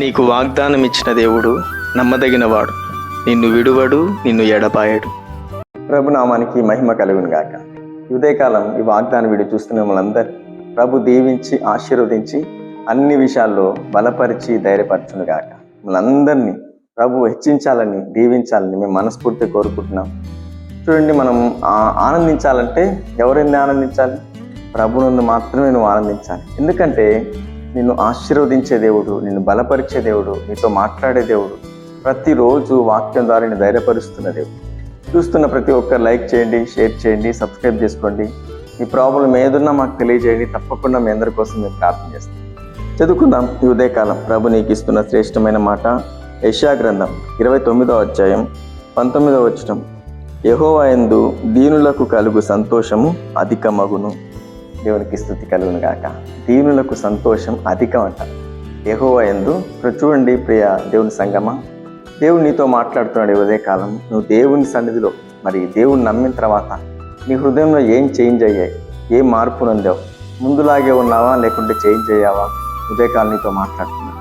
నీకు వాగ్దానం ఇచ్చిన దేవుడు నమ్మదగినవాడు. నిన్ను విడువడు నిన్ను ఎడపాయడు ప్రభునామానికి మహిమ కలుగును గాక. ఉదయకాలం ఈ వాగ్దానం వీడియో చూస్తున్న మనందరూ ప్రభు దీవించి ఆశీర్వదించి అన్ని విషయాల్లో బలపరిచి ధైర్యపరచును గాక. మనందరినీ ప్రభు హెచ్చించాలని దీవించాలని మేము మనస్ఫూర్తి కోరుకుంటున్నాం. చూడండి మనం ఆనందించాలంటే ఎవరిని ఆనందించాలి? ప్రభునందు మాత్రమే నువ్వు ఆనందించాలి. ఎందుకంటే నిన్ను ఆశీర్వదించే దేవుడు నిన్ను బలపరిచే దేవుడు నీతో మాట్లాడే దేవుడు ప్రతిరోజు వాక్యం ద్వారా నేను ధైర్యపరుస్తున్న దేవుడు. చూస్తున్న ప్రతి ఒక్కరు లైక్ చేయండి షేర్ చేయండి సబ్స్క్రైబ్ చేసుకోండి. మీ ప్రాబ్లం ఏదున్నా మాకు తెలియజేయండి. తప్పకుండా మీ అందరి కోసం మేము ప్రార్థన చేస్తాం. చదువుకుందాం. ఈ ఉదయకాలం ప్రభు నీకు ఇస్తున్న శ్రేష్టమైన మాట. యశా గ్రంథం ఇరవై తొమ్మిదో అధ్యాయం పంతొమ్మిదవ వచ్చటం యహోవాయందు దీనులకు కలుగు సంతోషము అధికమగును. దేవునికి స్థుతి కలుగును గాక. దీనులకు సంతోషం అధికం అంట యహోవా ఎందు చూడండి ప్రియ దేవుని సంగమ. దేవుడు నీతో మాట్లాడుతున్నాడు ఉదయ ఉదయకాలం. నువ్వు దేవుని సన్నిధిలో మరి దేవుని నమ్మిన తర్వాత నీ హృదయంలో ఏం చేంజ్ అయ్యాయి? ఏం మార్పు నొందావు? ముందులాగే ఉన్నావా? లేకుంటే చేంజ్ అయ్యావా? ఉదయకాలం నీతో మాట్లాడుతున్నాడు.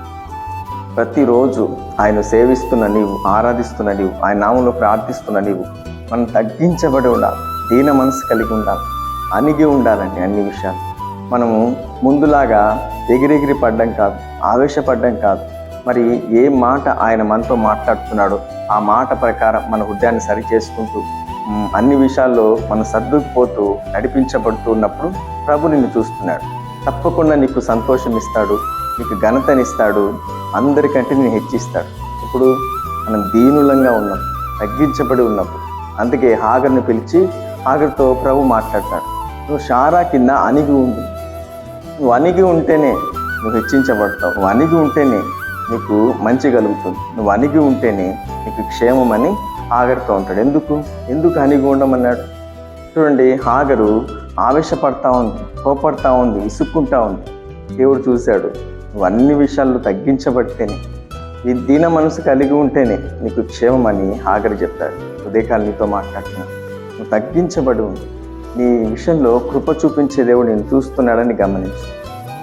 ప్రతిరోజు ఆయన సేవిస్తున్న నీవు ఆరాధిస్తున్న నీవు ఆయన నామంలో ప్రార్థిస్తున్న నీవు మనం తగ్గించబడి ఉండాలి. దీన మనసు కలిగి ఉండాలి. అణిగి ఉండాలండి అన్ని విషయాలు. మనము ముందులాగా ఎగిరెగిరి పడ్డం కాదు ఆవేశపడ్డం కాదు. మరి ఏ మాట ఆయన మనతో మాట్లాడుతున్నాడో ఆ మాట ప్రకారం మన హృదయాన్ని సరి చేసుకుంటూ అన్ని విషయాల్లో మనం సర్దుకుపోతూ నడిపించబడుతూ ఉన్నప్పుడు ప్రభు నిన్ను చూస్తున్నాడు. తప్పకుండా నీకు సంతోషం ఇస్తాడు నీకు ఘనతనిస్తాడు అందరికంటే నేను హెచ్చిస్తాడు. ఇప్పుడు మనం దీనులంగా ఉన్నాం తగ్గించబడి ఉన్నప్పుడు. అందుకే హాగర్ను పిలిచి హాగర్తో ప్రభు మాట్లాడతాడు. నువ్వు షారా కింద అణిగి ఉండు. నువ్వు అణిగి ఉంటేనే నువ్వు హెచ్చించబడతావు. నువ్వు అణిగి ఉంటేనే నీకు మంచి కలుగుతుంది. నువ్వు అణిగి ఉంటేనే నీకు క్షేమం అని ఆగడుతూ ఉంటాడు. ఎందుకు? ఎందుకు అణిగి ఉండమన్నాడు? చూడండి హాగరు ఆవేశపడతా ఉంది కోపడతా ఉంది ఇసుక్కుంటా ఉంది. దేవుడు చూశాడు నువ్వు అన్ని విషయాల్లో తగ్గించబడితేనే ఈ దీన మనసు కలిగి ఉంటేనే నీకు క్షేమం అని హాగరు చెప్తాడు ఉదయకాలు నీతో మాట్లాడుతున్నాను. నువ్వు తగ్గించబడి ఉంది నీ విషయంలో కృప చూపించే దేవుడు నేను చూస్తున్నాడని గమనించు.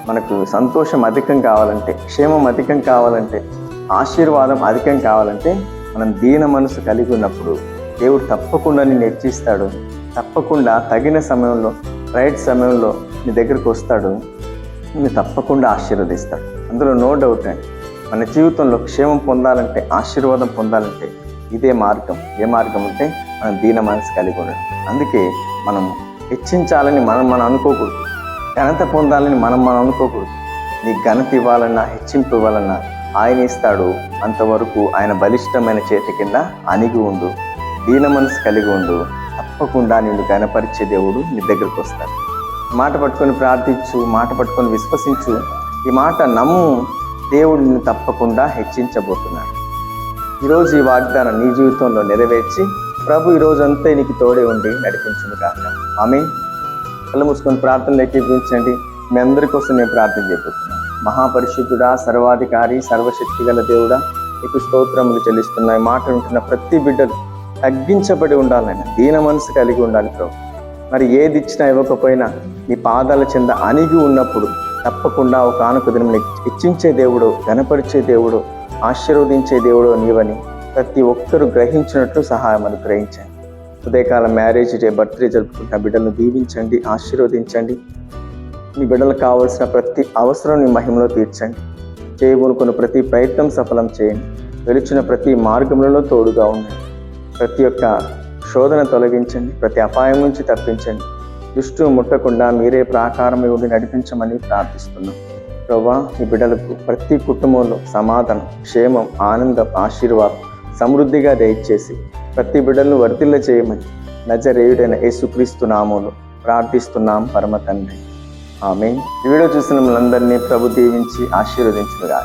మనకు సంతోషం అధికం కావాలంటే క్షేమం అధికం కావాలంటే ఆశీర్వాదం అధికం కావాలంటే మనం దీన మనసు కలిగి ఉన్నప్పుడు దేవుడు తప్పకుండా నిన్ను హెచ్చిస్తాడు. తప్పకుండా తగిన సమయంలో రైట్ సమయంలో నీ దగ్గరికి వస్తాడు. నిన్ను తప్పకుండా ఆశీర్వదిస్తాడు. అందులో నో డౌట్ అండి మన జీవితంలో క్షేమం పొందాలంటే ఆశీర్వాదం పొందాలంటే ఇదే మార్గం. ఏ మార్గం అంటే మనం దీన మనసు కలిగి ఉండడం అందుకే మనం హెచ్చించాలని మనం మనం అనుకోకూడదు. ఘనత పొందాలని మనం మనం అనుకోకూడదు. నీ ఘనత ఇవ్వాలన్నా హెచ్చింపు ఇవ్వాలన్నా ఆయన ఇస్తాడు. అంతవరకు ఆయన బలిష్టమైన చేతి కింద అణిగి ఉండు. దీన మనసు కలిగి ఉండు. తప్పకుండా నిన్ను గణపరిచే దేవుడు నీ దగ్గరకు వస్తాడు. మాట పట్టుకొని ప్రార్థించు మాట పట్టుకొని విశ్వసించు. ఈ మాట నమ్ము దేవుడు నిన్ను తప్పకుండా హెచ్చించబోతున్నాడు. ఈరోజు ఈ వాగ్దానం నీ జీవితంలో నెరవేర్చి ప్రభు ఈరోజు అంతా నీకు తోడే ఉండి నడిపించును కాక ఆమె కళ్ళు మూసుకొని ప్రార్థనలు ఎక్కించండి మీ అందరి కోసం నేను ప్రార్థన చేయబోతున్నాను మహాపరిశుద్ధుడా సర్వాధికారి సర్వశక్తి గల దేవుడా నీకు స్తోత్రములు చెల్లిస్తున్నాయి మాట వింటున్న ప్రతి బిడ్డలు తగ్గించబడి ఉండాలని దీన మనసు కలిగి ఉండాలి ప్రభు. మరి ఏది ఇచ్చినా ఇవ్వకపోయినా నీ పాదాల చెంద అణిగి ఉన్నప్పుడు తప్పకుండా ఒక ఆనుక దినం ఇచ్చించే దేవుడు గనపరిచే దేవుడు ఆశీర్వదించే దేవుడు నీవని ప్రతి ఒక్కరూ గ్రహించినట్లు సహాయం అనుగ్రహించండి. ఉదయకాలం మ్యారేజ్ డే బర్త్డే జరుపుకుంటున్న బిడ్డలను దీవించండి ఆశీర్వదించండి. మీ బిడ్డలకు కావాల్సిన ప్రతి అవసరం మీ మహిమలో తీర్చండి. చేయబోనుకున్న ప్రతి ప్రయత్నం సఫలం చేయండి. గెలిచిన ప్రతి మార్గములలో తోడుగా ఉండండి. ప్రతి ఒక్క శోధన తొలగించండి. ప్రతి అపాయం నుంచి తప్పించండి. దుష్టు ముట్టకుండా మీరే ప్రాకారమై ఉండి నడిపించమని ప్రార్థిస్తున్నాం. ప్రభా ఈ బిడ్డలకు ప్రతి కుటుంబంలో సమాధానం క్షేమం ఆనందం ఆశీర్వాదం సమృద్ధిగా దయచేసి ప్రతి బిడ్డలను వర్తిల్ల చేయమని నజరేయుడైన యేసుక్రీస్తు నామంలో ప్రార్థిస్తున్నాం పరమ తండ్రి. ఆమె వీడియో చూసిన మనందరినీ ప్రభు దీవించి ఆశీర్వదించుగా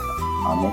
ఆమె